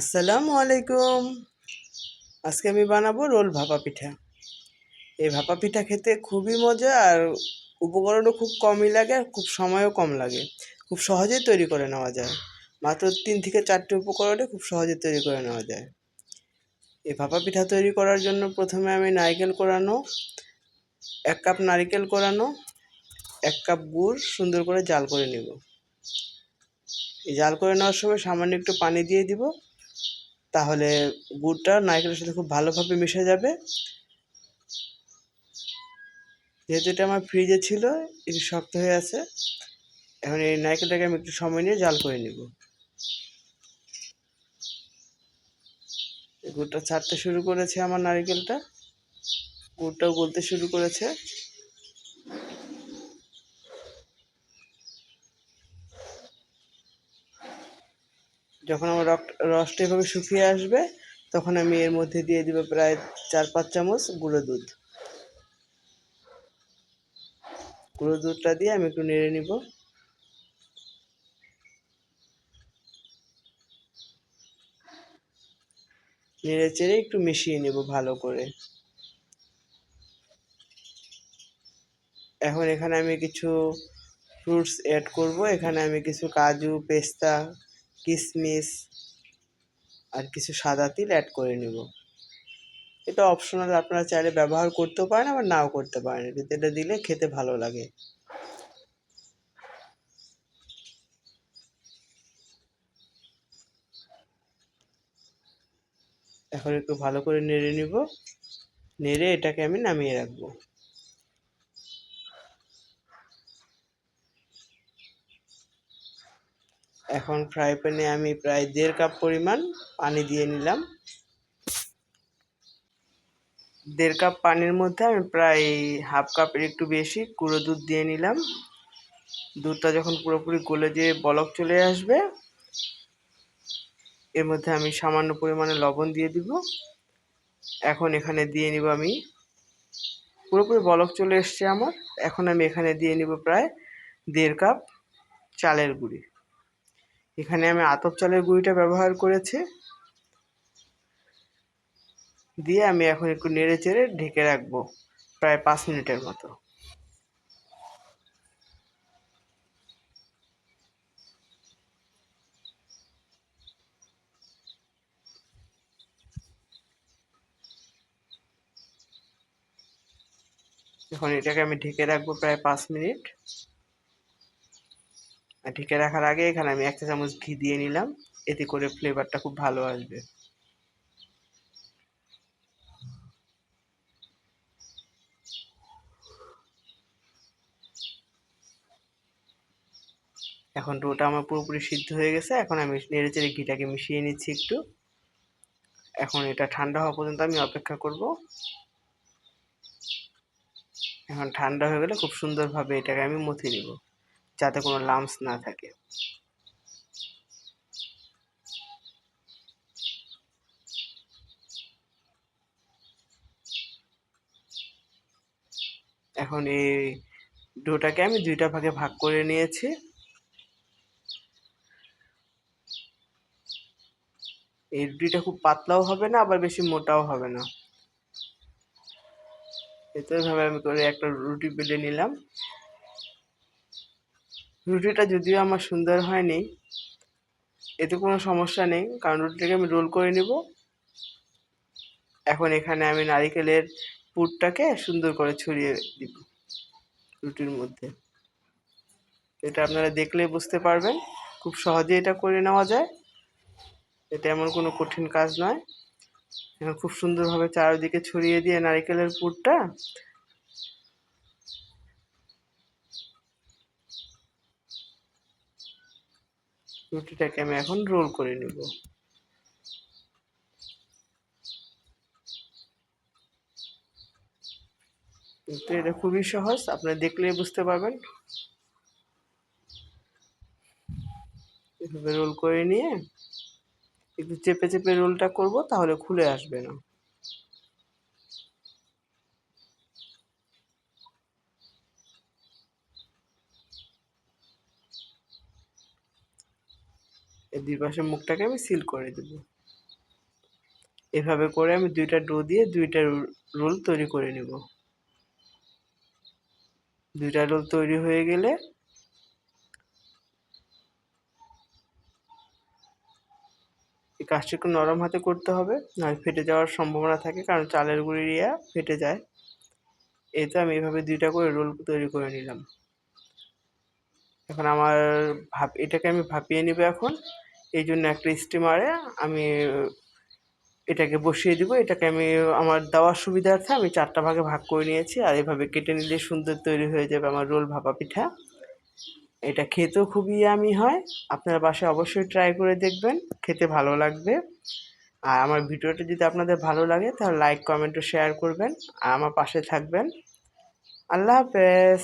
আসসালামু আলাইকুম। আজকে আমি বানাবো রোল ভাপা পিঠা। এই ভাপা পিঠা খেতে খুবই মজা আর উপকরণও খুব কমই লাগে আর খুব সময়ও কম লাগে। খুব সহজেই তৈরি করে নেওয়া যায়। মাত্র তিন থেকে চারটে উপকরণে খুব সহজে তৈরি করে নেওয়া যায়। এই ভাপা পিঠা তৈরি করার জন্য প্রথমে আমি নারিকেল কোরানো, এক কাপ নারকেল কোরানো, এক কাপ গুড় সুন্দর করে জাল করে নেব। এই জাল করে নেওয়ার সময় সামান্য একটু পানি দিয়ে দিব। তাহলে গুড়টা নারকেলের সাথে খুব ভালোভাবে মিশে যাবে। যেহেতু এটা আমার ফ্রিজে ছিল, একটু শক্ত হয়ে আছে, এখন এই নারকেলটাকে আমি একটু সময় নিয়ে জাল করে নিব। গুড়টা ছাড়তে শুরু করেছে আমার নারকেলটা। গুড়টাও গলতে শুরু করেছে। যখন আমার রসটা এভাবে শুকিয়ে আসবে, তখন আমি এর মধ্যে দিয়ে দিব প্রায় চার, পাঁচ চামচ গুঁড়ো দুধ। গুঁড়ো দুধটা দিয়ে আমি একটু নেড়ে নিব। নেড়ে চেড়ে একটু মিশিয়ে নেব ভালো করে। এখন এখানে আমি কিছু ফ্রুটস অ্যাড করব। এখানে আমি কিছু কাজু, পেস্তা কিশমিশ আর কিছু সাদা তিল অ্যাড করে নেব। এটা অপশনাল আপনারা চাইলে ব্যবহার করতেও পারেন, আবার নাও করতে পারেন। কিন্তু এটা দিলে খেতে ভালো লাগে। এখন একটু ভালো করে নেড়ে নিব। নেড়ে এটাকে আমি নামিয়ে রাখব। এখন ফ্রাই প্যানে আমি প্রায় দেড় কাপ পরিমাণ পানি দিয়ে নিলাম। দেড় কাপ পানির মধ্যে আমি প্রায় হাফ কাপের একটু বেশি গুঁড়ো দুধ দিয়ে নিলাম। দুধটা যখন পুরোপুরি গলে যেয়ে বলক চলে আসবে, এর মধ্যে আমি সামান্য পরিমাণে লবণ দিয়ে দিব। এখন এখানে দিয়ে নিব আমি, পুরোপুরি বলক চলে এসছে আমার। এখন আমি এখানে দিয়ে নিব প্রায় দেড় কাপ চালের গুঁড়ি। এখানে আমি আতপ চালের গুঁড়িটা ব্যবহার করেছি। দিয়ে আমি এখন একটু নেড়ে চেড়ে ঢেকে রাখব প্রায় পাঁচ মিনিটের মতো। এখন এটাকে আমি ঢেকে রাখব প্রায় পাঁচ মিনিট। ঢেকে রাখার আগে এখানে আমি একটা চামচ ঘি দিয়ে নিলাম। এতে করে ফ্লেভারটা খুব ভালো আসবে। এখন ডোটা আমার পুরোপুরি সিদ্ধ হয়ে গেছে। এখন আমি নেড়ে চেড়ে ঘিটাকে মিশিয়ে নিচ্ছি একটু। এখন এটা ঠান্ডা হওয়া পর্যন্ত আমি অপেক্ষা করব। এখন ঠান্ডা হয়ে গেলে খুব সুন্দরভাবে এটাকে আমি মুথে নিব। যাতে কোনো লামস না থাকে। এখন এই ডোটাকে আমি দুইটা ভাগে ভাগ করে নিয়েছি। এই রুটিটা খুব পাতলাও হবে না, আবার বেশি মোটাও হবে না। এভাবে আমি করে একটা রুটি বেলে নিলাম। রুটিটা যদিও আমার সুন্দর হয়নি, এতে কোনো সমস্যা নেই, কারণ রুটিটাকে আমি রোল করে নেব। এখন এখানে আমি নারিকেলের পুরটাকে সুন্দর করে ছড়িয়ে দিব রুটির মধ্যে। এটা আপনারা দেখলে বুঝতে পারবেন, খুব সহজে এটা করে নেওয়া যায়। এটা এমন কোনো কঠিন কাজ নয়। এখন খুব সুন্দরভাবে চারিদিকে ছড়িয়ে দিয়ে নারিকেলের পুরটা রুটিটাকে আমি এখন রোল করে নেব। কিন্তু এটা খুবই সহজ, আপনারা দেখলেই বুঝতে পারবেন। এভাবে রোল করে নিয়ে একটু চেপে চেপে রোলটা করব, তাহলে খুলে আসবে না। এই দুই পাশের মুখটাকে আমি সিল করে দেবো। এভাবে করে আমি দুইটা ডো দিয়ে দুইটা রোল তৈরি করে নিব। দুইটা রোল তৈরি হয়ে গেলে এই কাজটি একটু নরম হাতে করতে হবে নয় ফেটে যাওয়ার সম্ভাবনা থাকে, কারণ চালের গুঁড়ি ইয়া ফেটে যায়। এই তো আমি এভাবে দুইটা করে রোল তৈরি করে নিলাম। এখন আমার ভাপ, এটাকে আমি ভাপিয়ে নিব এখন। এই জন্য একটা স্টিমারে আমি, এটাকে বসিয়ে দিব। এটাকে আমি, আমার দেওয়ার সুবিধার্থে আমি চারটা ভাগে ভাগ করে নিয়েছি। আর এভাবে কেটে নিলে সুন্দর তৈরি হয়ে যাবে আমার রোল ভাপা পিঠা। এটা খেতেও খুবই আমি হয়। আপনারা বাসায় অবশ্যই ট্রাই করে দেখবেন, খেতে ভালো লাগবে। আর আমার ভিডিওটা যদি আপনাদের ভালো লাগে, তাহলে লাইক কমেন্ট ও শেয়ার করবেন। আর আমার পাশে থাকবেন। আল্লাহ হাফেজ।